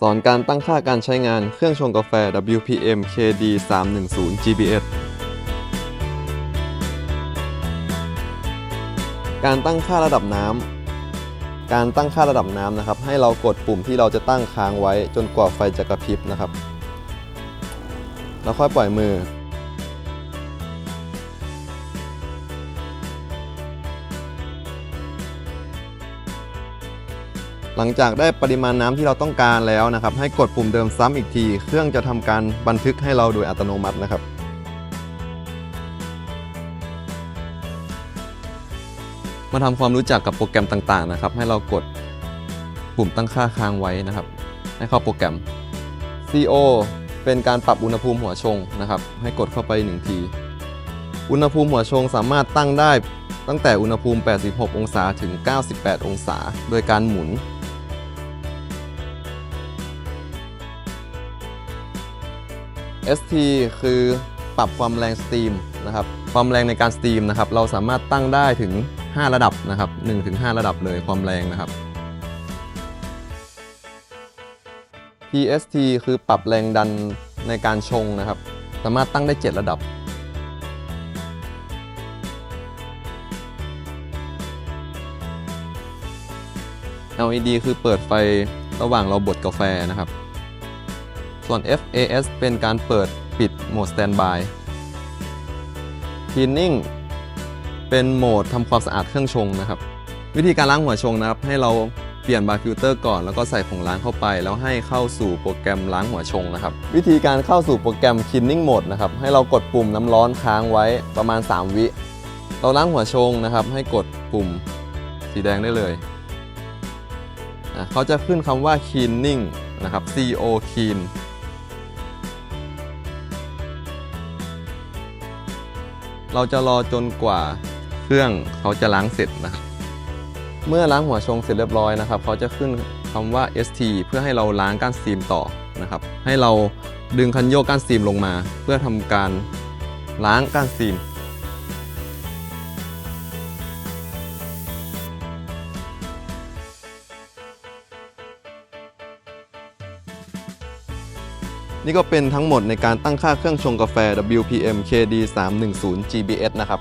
สอนการตั้งค่าการใช้งานเครื่องชงกาแฟ WPM KD 310 GBS การตั้งค่าระดับน้ำ การตั้งค่าระดับน้ำนะครับ ให้เรากดปุ่มที่เราจะตั้งค้างไว้จนกว่าไฟจะกระพริบนะครับ แล้วค่อยปล่อยมือ หลังจากได้ปริมาณน้ำที่เราต้องการแล้วนะครับ ให้กดปุ่มเดิมซ้ำอีกที เครื่องจะทำการบันทึกให้เราโดยอัตโนมัตินะครับ มาทำความรู้จักกับโปรแกรมต่างๆนะครับ ให้เรากดปุ่มตั้งค่าค้างไว้นะครับ ให้เข้าโปรแกรม CO เป็นการปรับอุณหภูมิหัวชงนะครับ ให้กดเข้าไปหนึ่งที อุณหภูมิหัวชงสามารถตั้งได้ตั้งแต่อุณหภูมิ 86 องศา ถึง 98 องศา โดยการหมุน ST คือปรับความแรงสตรีมนะครับ ความแรงในการสตรีมนะครับ เราสามารถตั้งได้ถึง 5 ระดับนะครับ1ถึง5ระดับเลยความแรงนะครับ PST คือปรับแรงดันในการชงนะครับ สามารถตั้งได้ 7 ระดับ LED คือเปิดไฟระหว่างเราบดกาแฟนะครับ ส่วน FAS เป็นการเปิดปิดโหมด Standby Cleaning เป็นโหมดทำความสะอาดเครื่องชงนะครับ วิธีการล้างหัวชงนะครับ ให้เราเปลี่ยนบาร์ฟิลเตอร์ก่อน แล้วก็ใส่ผงล้างเข้าไป แล้วให้เข้าสู่โปรแกรมล้างหัวชงนะครับ วิธีการเข้าสู่โปรแกรม Cleaning Mode นะครับ ให้เรากดปุ่มน้ำร้อนค้างไว้ประมาณ 3 วิ เราล้างหัวชงนะครับ ให้กดปุ่มสีแดงได้เลยเขาจะขึ้นคำว่า Cleaning นะครับ CO Clean เราจะรอจนกว่าเครื่องเขาจะล้างเสร็จนะครับ เมื่อล้างหัวชงเสร็จเรียบร้อยนะครับเขาจะขึ้นคำว่า ST เพื่อให้เราล้างก้านสตรีมต่อนะครับ ให้เราดึงคันโยกก้านสตรีมลงมา เพื่อทำการล้างก้านสตรีม นี่ก็เป็นทั้งหมดในการตั้งค่าเครื่องชงกาแฟ WPM KD 310 GBS นะครับ